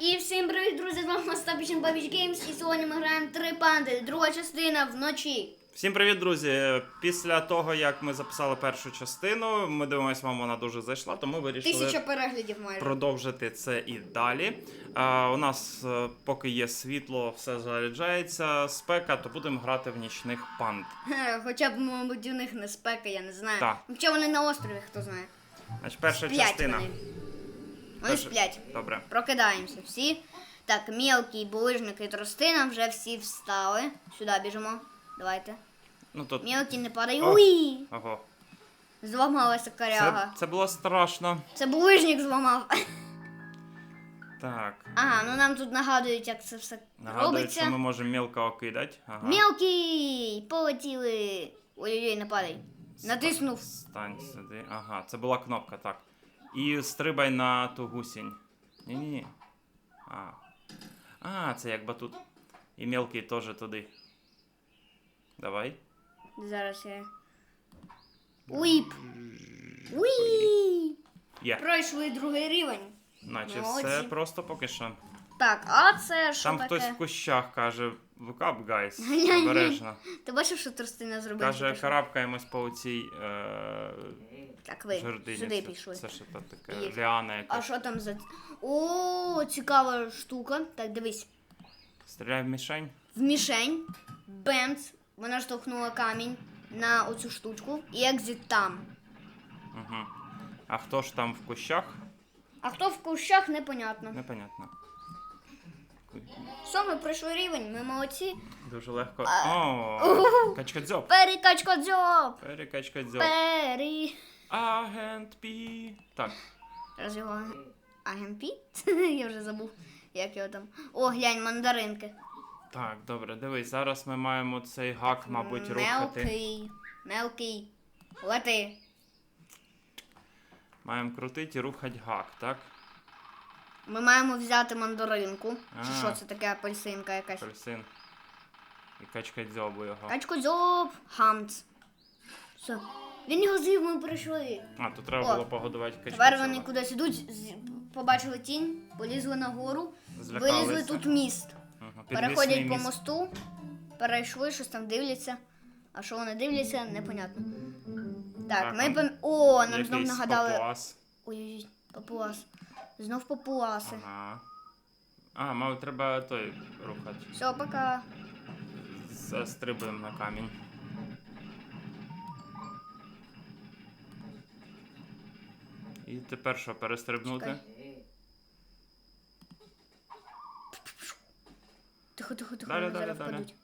І всім привіт, друзі! З вами Остапічин Бабіч Геймс. І сьогодні ми граємо три панди. Друга частина вночі. Всім привіт, друзі! Після того, як ми записали першу частину, ми дивимося, вам вона дуже зайшла, тому вирішили Тисяча переглядів майже. продовжити це і далі. А, у нас, е, поки є світло, все заряджається, спека, то будемо грати в нічних панд. Хоча б, мабуть, у них не спека, я не знаю. Так. Хоча вони на острові, хто знає. Значить, перша Сплять частина. вони. Вони Перша- сплять. Добре. Прокидаємося всі. Так, мілкий, булижник і тростина вже всі встали. Сюди біжимо. Давайте. Ну тут. Мілкий не падай. О. Уй! Ого. Зламалася Це, коряга. це було страшно. Це булижник зламав. Так. Ага, ну нам тут нагадують, як це все Нагадую, робиться. що ми можемо мілко кидати. Ага. Мілкий! Полетіли! Ой-ой-ой, не падай. Натиснув. Стань сюди. Ага, це була кнопка, так. І стрибай на ту гусінь. Ні-ні-ні. А. А, це як батут. І мелкий теж туди. Давай. Зараз я. Уїп! Уї! Є. Пройшли другий рівень. Наче Молодці. все просто поки що. Так, а це що Там таке? хтось в кущах каже, look up, guys. Обережно. Ти бачив, що тростина зробила? Каже, карабкаємось по цій е, Так, ви жердині. сюди Це- пішли. Це що то таке? Їх. Ліана А яка. що там за. О, цікава штука. Так, дивись. Стріляй в мішень. В мішень. Бемц. Вона штовхнула камінь на оцю штучку. І екзит там. Угу. А хто ж там в кущах? А хто в кущах, непонятно. Непонятно. Все, ми пройшли рівень, ми молодці. Дуже легко. А. О, качка дзьоб. Перекачка дзьоб! Перекачка дзьоб. Пері. Агент Пі. Так, Раз його агент Пі? Я вже забув, як його там. О, глянь, мандаринки. так, добре, дивись, зараз ми маємо цей гак, мабуть, рухати. Мелкий. Мелкий. Лети. Маємо крутити і рухати гак, так? Ми маємо взяти мандаринку. Чи А. що це таке апельсинка якась? Апельсин. І качка дзьобу його. Качку дзьоб, хамц. Все. Він його з'їв, ми прийшли. А, тут треба О, було погодувати качку Тепер вони кудись ідуть, з- побачили тінь, полізли нагору, Злякалися. вилізли тут міст. Ага, підвісний Переходять по міст. мосту, перейшли, щось там дивляться. А що вони дивляться, непонятно. Так, Так, ми там пам... О, нам знов Якийсь нагадали. папуас. Ой-ой, папуас. Знов папуаси. Ага. А, мабуть, треба той рухати. Все, пока. Застрибуємо на камінь. І тепер що, перестрибнути? Тихо, тихо, тихо, Далі, вони далі, зараз далі. впадуть.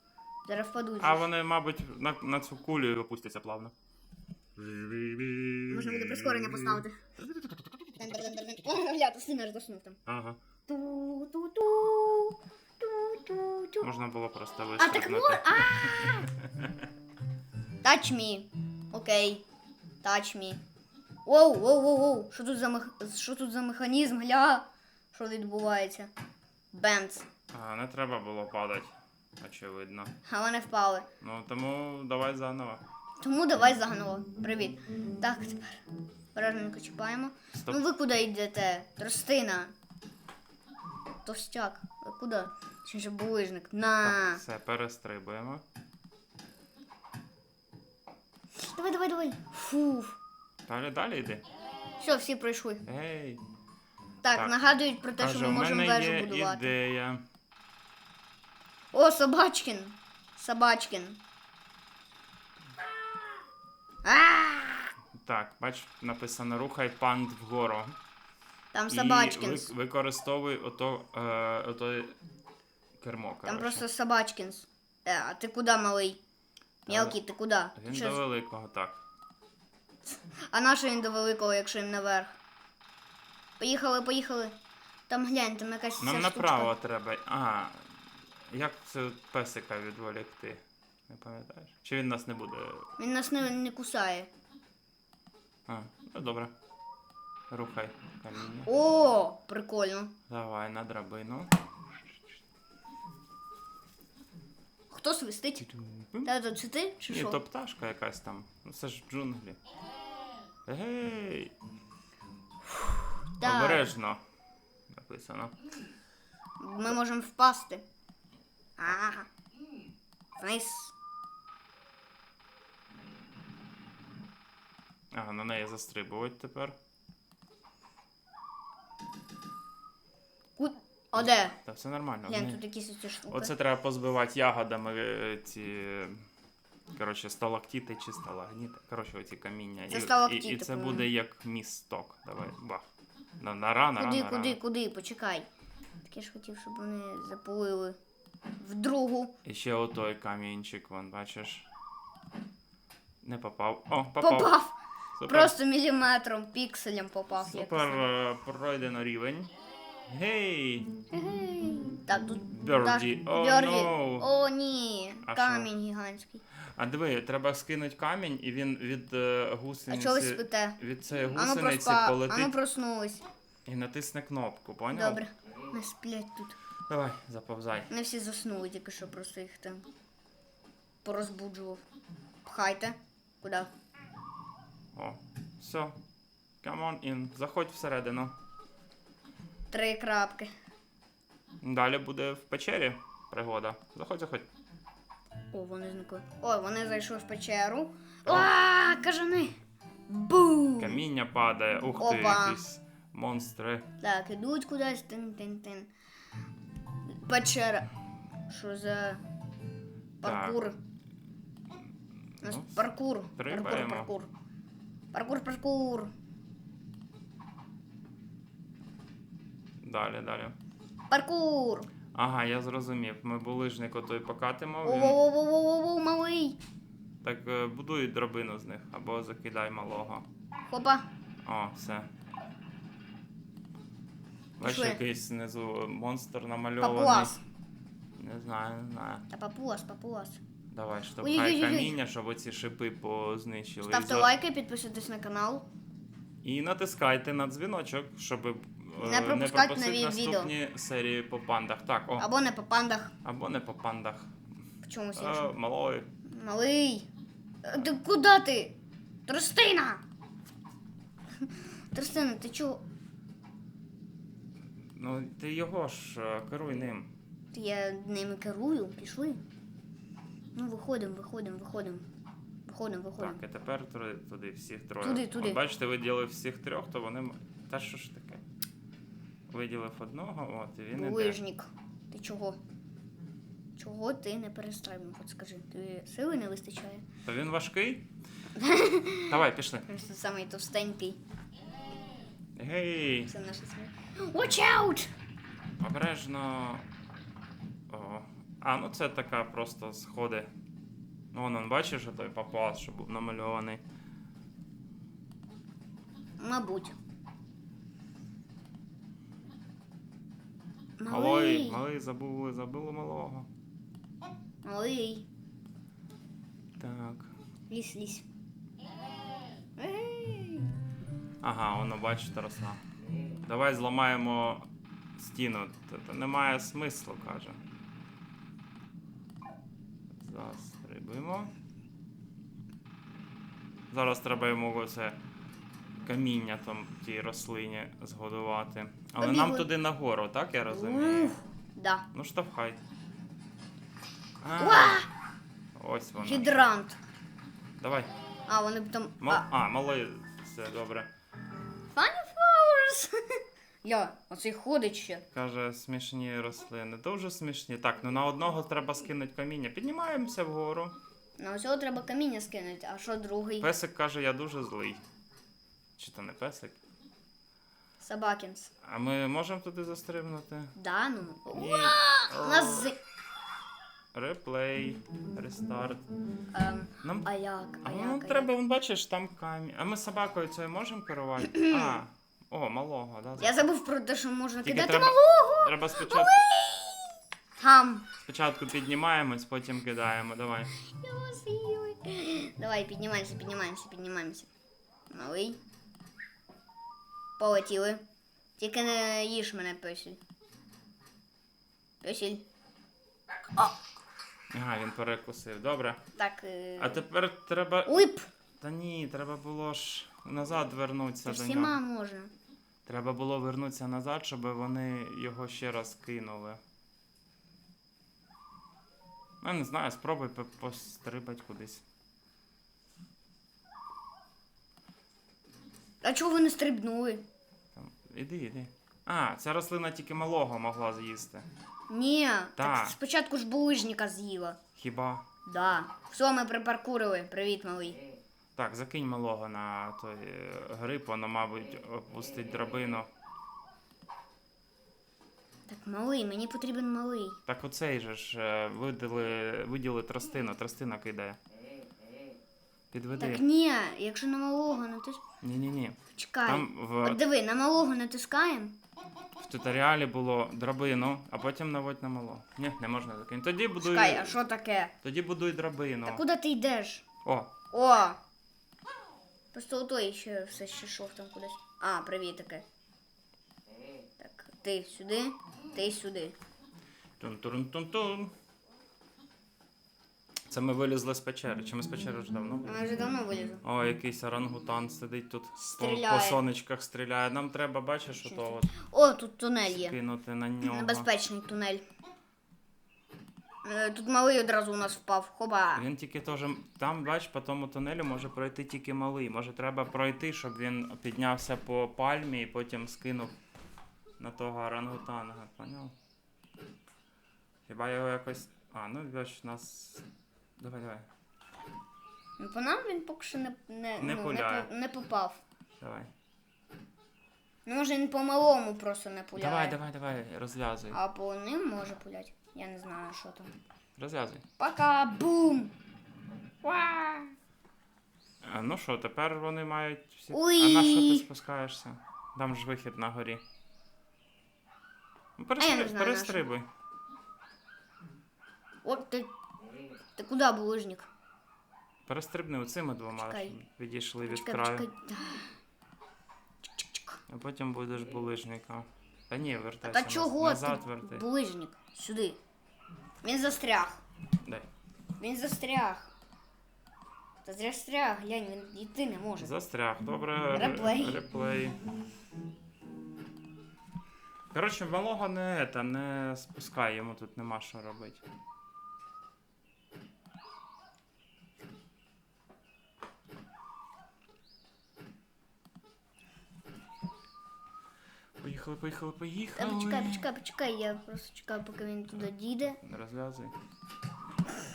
Зараз впадуть. А вони, мабуть, на, на цю кулю опустяться плавно. Можна буде прискорення поставити. Гля, то сильно заснув там. Ага. Ту-ту-ту, ту-ту-ту. Можна було просто А так вистрибнути. мор. Touch me. Окей. Touch me. Воу, воу, воу, воу. Що тут за мех... що тут за механізм? Гля. Що відбувається? Бенц. А, не треба було падати. Очевидно. А вони впали. Ну тому давай заново. Тому давай заново. Привіт. Так, тепер. Бережненько чіпаємо. Стоп. Ну ви куди йдете? Тростина. Товстяк. Ви куди? Чи же булижник? На. Так, все, перестрибуємо. Давай, давай, давай. Фуф. Далі, далі йди. Все, всі пройшли. Ей. Так, Так. нагадують про те, Каже, що ми у можемо мене вежу є будувати. ідея. О, собачкін. Собачкін. Так, бач, написано рухай панд вгору. Там І ви- використовуй ото, е, ото кермо. Там коротше. просто собачкінс. Е, а ти куди, малий? Мелкий, ти куди? Він Що до великого, так. А на він до великого, якщо їм наверх? Поїхали, поїхали. Там глянь, там якась ця Нам штучка. направо треба. А, як це песика відволікти? Не пам'ятаєш? Чи він нас не буде. Він нас не, не кусає. А, ну добре. Рухай каміння. О, прикольно. Давай на драбину. Хто свистить? Та то ти чи Ні, що? то пташка якась там. Ну це ж джунглі. Гей! Так. Обережно. Написано. Ми можемо впасти. А. Вниз. Ага, на неї застрибують тепер. О, де? Та все нормально. Ні. тут якісь оці штуки. Оце треба позбивати ягодами е, ці. Коротше, сталактіти чи сталагніти. Коротше, оці каміння. Це і, і, і це по-моєму. буде як місток. Давай, бах. На, на рано, Куди, рано, куди, куди? Почекай. Так я ж хотів, щоб вони запалили в другу. І ще отой камінчик, вон, бачиш. Не попав. О, попав. Попав. Супер. Просто міліметром, пікселем попав. Супер е, пройдено рівень. Гей! Гей. Так, тут Берді. Даш- О, no. О, ні. А Камінь гігантський. А диви, треба скинути камінь, і він від е, А гусениці. чого ви спите? Від цієї Ану гусениці проспа, полетить ану проснулись. і натисне кнопку, поняв? Добре. Не сплять тут. Давай, заповзай. Не всі заснули, тільки що просто їх там порозбуджував. Пхайте. Куди? О, все. Come on in. Заходь всередину. Три крапки. Далі буде в печері пригода. Заходь, заходь. О, вони зникли. Ой, вони зайшли в печеру. О. А, кажани! Бум! Каміння падає. Ух ти, Опа. якісь монстри. Так, ідуть кудись, тин-тин-тин. Печера. Що за паркур? У нас Ну, паркур. Паркур, стрибаємо. паркур. Паркур, паркур. Далі, далі. Паркур. Ага, я зрозумів. Ми булижник отой покатимо. Він... Воу-воу-воу-воу-воу, малий. Так е, будуй драбину з них або закидай малого. Хопа. О, все. Пішли. якийсь знизу монстр намальований. Папуас. Не знаю, не знаю. Та папуас, папуас. Давай, штовхай Ой-ой-ой-ой. каміння, щоб оці шипи познищили. І Ставте за- лайки, підписуйтесь на канал. І натискайте на дзвіночок, щоб Не пропускати нові наступні серії по пандах. Так, о, Або не по пандах. або не по пандах. В чомусь Е, іншому. малої. Малий. Е, Ти куди ти? Тростина! Тростина, ти чого? Ну, ти його ж е, керуй ним. Я ними керую, пішли. Ну, виходимо, виходимо, виходимо. Виходимо, виходимо. Так, і тепер туди, туди всіх троє. Туди, туди. От бачите, виділив всіх трьох, то вони. Та що ж таке? Виділив одного, от, і він іде. Булижник. Ти чого? Чого ти не перестрибнув? От скажи, тобі сили не вистачає? То він важкий? Давай, пішли. Просто самий товстенький. Гей! Це наше сміх. Watch out! Обережно. О. А, ну це така просто сходи. Ну, Вон он, бачиш, той папуас, що був намальований. Мабуть. Малий, малий, забули, забули малого. Малий. Так. Лізь. Ей. Ага, воно бачите, росла. Давай зламаємо стіну. Та- немає смислу, каже. Застрибуємо. Зараз треба йому це каміння там тій рослині згодувати. Але нам Побігли. туди нагору, так я розумію? Ух, Да. Ну штовхай. А, Уа! ось воно. Гідрант. Давай. А, вони б там. Мал... А, А, малий. Все добре. Funny flowers. Я, оцей ходить ще. Каже, смішні рослини. Дуже смішні. Так, ну на одного треба скинути каміння. Піднімаємося вгору. На усього треба каміння скинути, а що другий? Песик каже, я дуже злий. Чи то не песик? Собакінс. А ми можемо туди застрибнути? Да, ну. Ні. У нас з... Реплей, рестарт. Ем, Нам а як? а, А ну, як? а треба, вон, бачиш, там камінь. А ми собакою цією можемо керувати? а, о, малого, да? Я забув про те, що можна Тільки кидати треба, малого. треба спочатку, Гам. спочатку піднімаємось, потім кидаємо. Давай. Давай, піднімаємося, піднімаємося, піднімаємося. Малий. Полетіли. Тільки не їж мене, песіль. Песіль. Ага, він перекусив. Добре. Так. Е... А тепер треба. Уйп! Та ні, треба було ж назад вернутися Це до всіма можна. Треба було вернутися назад, щоб вони його ще раз кинули. Ну, не знаю, спробуй по- пострибать кудись. А чого ви не стрибнули? Іди, іди. А, ця рослина тільки малого могла з'їсти. Ні, Так. так спочатку ж булижника з'їла. Хіба? Да. Все, ми припаркурили. Привіт, малий. Так, закинь малого на той е, гриб, воно, мабуть, опустить драбину. Так, малий, мені потрібен малий. Так оцей же ж е, виділи, виділи тростину, тростина кидає. Підведи. Так ні, якщо на малого натис... Ні-ні-ні. Чекай. Там в, От диви, на малого натискаємо. в туторіалі було драбину, а потім наводь на малого. Ні, не можна закинути. Тоді будуй, Чекай, а що таке? тоді будуй драбину. Та куди ти йдеш? О, О! Просто отой ще все ще йшов там кудись. А, привіт таке. Так, ти сюди, ти сюди. тун-турун-тун-тун. Це ми вилізли з печери. Чи ми з печери вже давно А ми вже давно вилізли. О, якийсь орангутан сидить тут по, Стріляє. по сонечках стріляє. Нам треба, бачиш, що то от О, тут тунель є. кинути на нього. Небезпечний тунель. Е, Тут малий одразу у нас впав. Хоба. Він тільки теж. Там, бач, по тому тунелю може пройти тільки малий. Може треба пройти, щоб він піднявся по пальмі і потім скинув на того орангутана. Поняв? Хіба його якось. А, ну бач, нас. Давай, давай. Ну, По нам він поки що не, не, Не ну, пуляє. по- не попав. Давай. Ну, може він по малому просто не пуляє. Давай, давай, давай, розв'язуй. А по ним може пулять. Я не знаю, що там. Розв'язуй. Пока, бум! Ва! А, ну що, тепер вони мають всі. А на що ти спускаєшся? Там ж вихід на горі. Ну, А я не знаю, на що. перестрибуй. От ти. Ти куди булижник? Перестрибни оцими двома, Чекай. щоб відійшли від Чекай, краю. чекай. А потім будеш булижника. Та ні, Та вертайся. наз- чого Назад ти вертай. булижник? Сюди. Він застряг. Дай. Він застряг. Та застряг, глянь, він йти не може. Застряг. Добре. ре- Реплей. Реплей. Коротше, малого не, та, не спускай, йому тут нема що робити. Поїхали, поїхали, Та поїхали. почекай, почекай, почекай, я просто чекаю, поки він туди дійде. Не розв'язуй.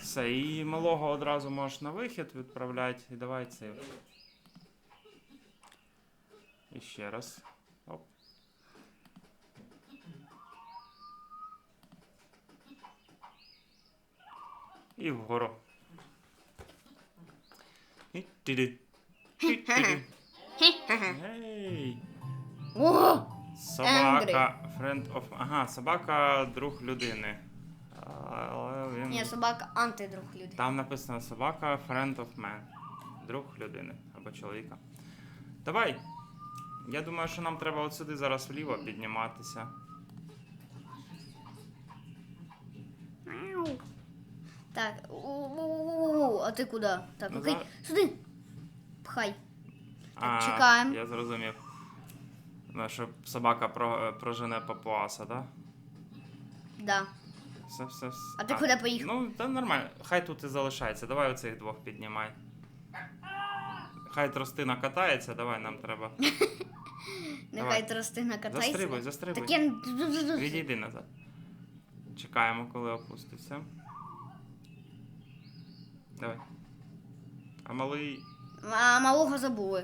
Все, і малого одразу можеш на вихід відправляти. І давай це. І ще раз. Оп. І вгору. І тиди. Гей! О! Собака. Friend of... Ага, собака друг людини. Але він... Ні, собака антидруг люди. Там написано собака friend of man. Друг людини або чоловіка. Давай. Я думаю, що нам треба от сюди зараз вліво підніматися. Так, у-у-у-у, а ти куди? Так, Ну, окей, сюди. Пхай. Чекаємо. Я зрозумів. Ну, Щоб собака про, прожене папуаса, так? Да? Да. Все, все, все. А ти куди поїхав? Ну, та нормально. Хай тут і залишається. Давай оцих двох піднімай. Хай тростина катається, давай нам треба. Нехай тростина катається. Застрибуй, застрибуй. Так я... Відійди назад. Чекаємо, коли опуститься. Давай. А малий. А малого забули.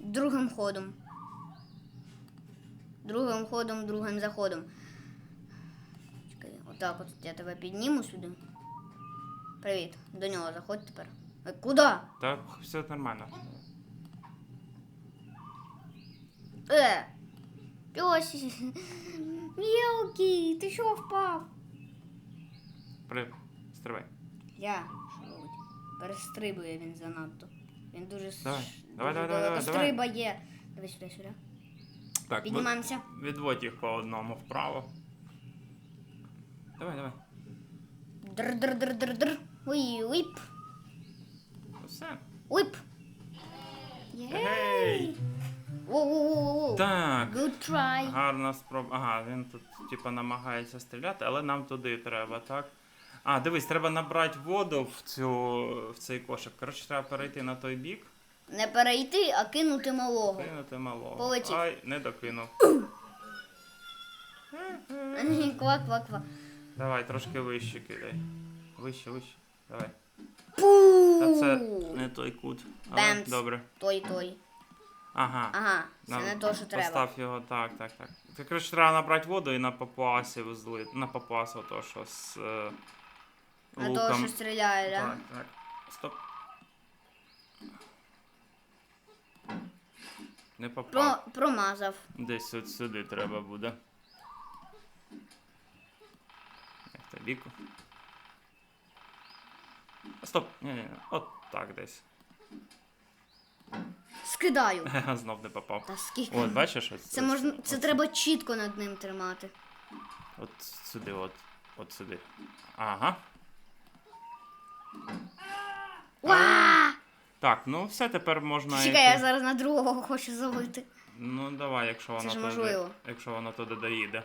Другим ходом. Другим ходом, другим заходом. Чекай, отак от я тебе підніму сюди. Привіт. До нього заходь тепер. Е, Куди? Так, все нормально. Е! Пьосі. Мілкий, ти що впав? При... Стривай. Я, що робить? Перестрибує він занадто. Він дуже с- Давай, дуже давай, давай, далеко давай, давай. стрибає. Давай сюди, сюди. Так, Піднімаємося. відводь їх по одному вправо. Давай, давай. Др-др-др-др-др. Уй, уйп. Все. Уйп. Гей! Воу-воу-воу-воу. Так. Good try. Гарна спроба. Ага, він тут, типа, намагається стріляти, але нам туди треба, так? А, дивись, треба набрати воду в, цю, в цей кошик. Коротше, треба перейти на той бік, Не перейти, а кинути малого. кинути малого. Полетів. Ай, не докинув. Ква-ква-ква. Давай, трошки вище кидай. Вище, вище. Давай. Пу! Та це не той кут. Але Бемц. добре. Той, той. Ага. Ага, це Нам не то, що треба. Постав його так, так, так. Ти, коротше, треба набрати воду і на папуасів злити. На папуасу то, що з е, На луком. того, що стріляє, да? Так, так. Стоп. Не попав. Про, промазав. Десь от сюди треба буде. Як то віку. Стоп! Ні, ні, от так десь. Скидаю. Знов не попав. Та скільки? От, бачиш? Ось, Це можна. Це оце. треба чітко над ним тримати. От сюди, от. От сюди. Ага. Уа! Так, ну все, тепер можна. Чекай, я йти. зараз на другого хочу залити. Ну давай, якщо воно ж туди. можливо. Якщо воно туди доїде.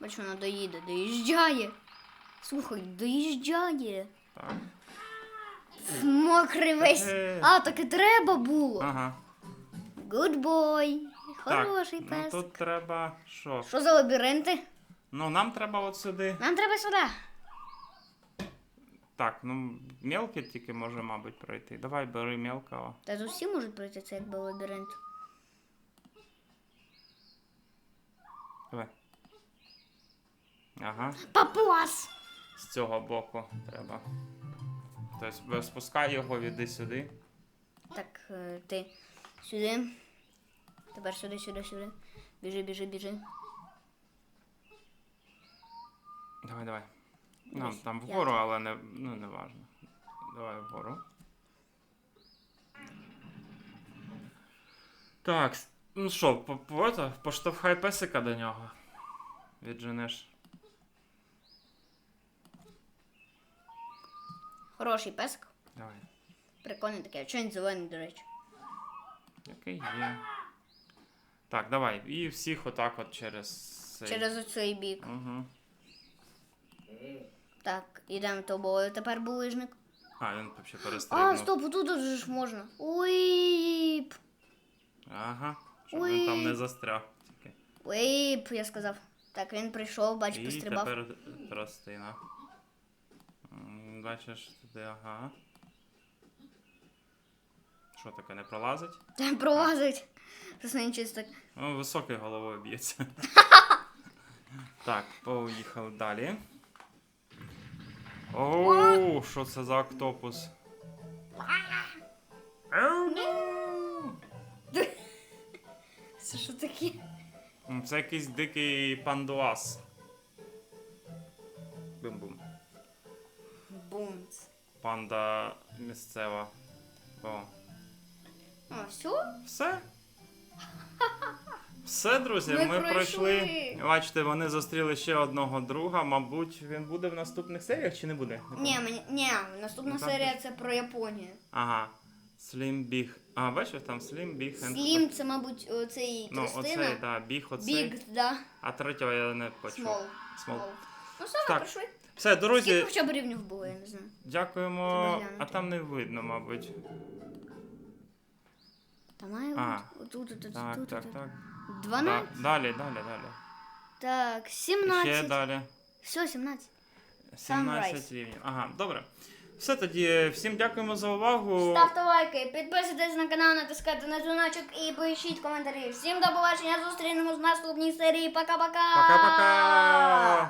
Бач, воно доїде, доїжджає. Слухай, доїжджає. Так. Мокрий весь. Е. А, так і треба було. Ага. Good boy. Так. Хороший Ну тут треба. Що? Що за лабіринти? Ну нам треба от сюди. Нам треба сюди. Так, ну мелкий тільки може, мабуть, пройти. Давай бери мелкого. Та тут всі можуть пройти це якби лабіринт. Давай. Ага. Папуас! З цього боку треба. Тобто спускай його, віди сюди. Так, е, ти сюди. Тепер сюди, сюди, сюди. Біжи, біжи, біжи. Давай, давай. Ну, там вгору, але не, ну, не важно. Давай вгору. Так, ну що, по, по, поштовхай песика до нього. Відженеш. Хороший песик. Давай. Прикольний такий, а чого він зелений, до речі. Який є. Так, давай. І всіх отак от через цей. Через оцей бік. Угу. Так, ідемо тобою. Тепер булижник. А, він взагалі перестрибнув. А, стоп, тут же ж можна. Уїп. Ага. Щоб він там не застряг. Тільки. Уїп, я сказав. Так, він прийшов, бач, І пострибав. тепер тростина. М, Бачиш туди, ага. Що таке, не пролазить? Та пролазить. Просто він чисто. Ну, високою головою б'ється. так, поїхали далі. Оу, що це за октопус? Ну! Це що таке? Це якийсь дикий пандуас. Бум-бум. Бумц. Панда місцева. О. А, все? Все. Все, друзі, Ми ми, пройшли. пройшли. Бачите, вони зустріли ще одного друга. Мабуть, він буде в наступних серіях чи не буде? Ні, мені, ні, наступна Ну, там серія це про Японію. Ага. Slim Big. А, бачиш, там Slim Big and... Слім це, мабуть, оцей Ну, тростина. оцей, да, біг оцей. Біг, да. А третього я не почув. Смол. Смол. Ну все, ми Так. пройшли. Все, друзі, Скільки хоча б рівнів було, я не знаю. дякуємо. Треба глянути. А там не видно, мабуть. Та має А. бути отут, отут, Так, тут, так, тут. так. 12? Да, далі, далі, далі. Так, Ще 17. далі. Все, 17. 17 Sunrise. рівнів. Ага, добре. Все тоді, всім дякуємо за увагу. Ставте лайки, підписуйтесь на канал, натискайте на дзвіночок і пишіть коментарі. Всім до побачення, зустрінемось в наступній серії. Пока-пока! Пока-пока!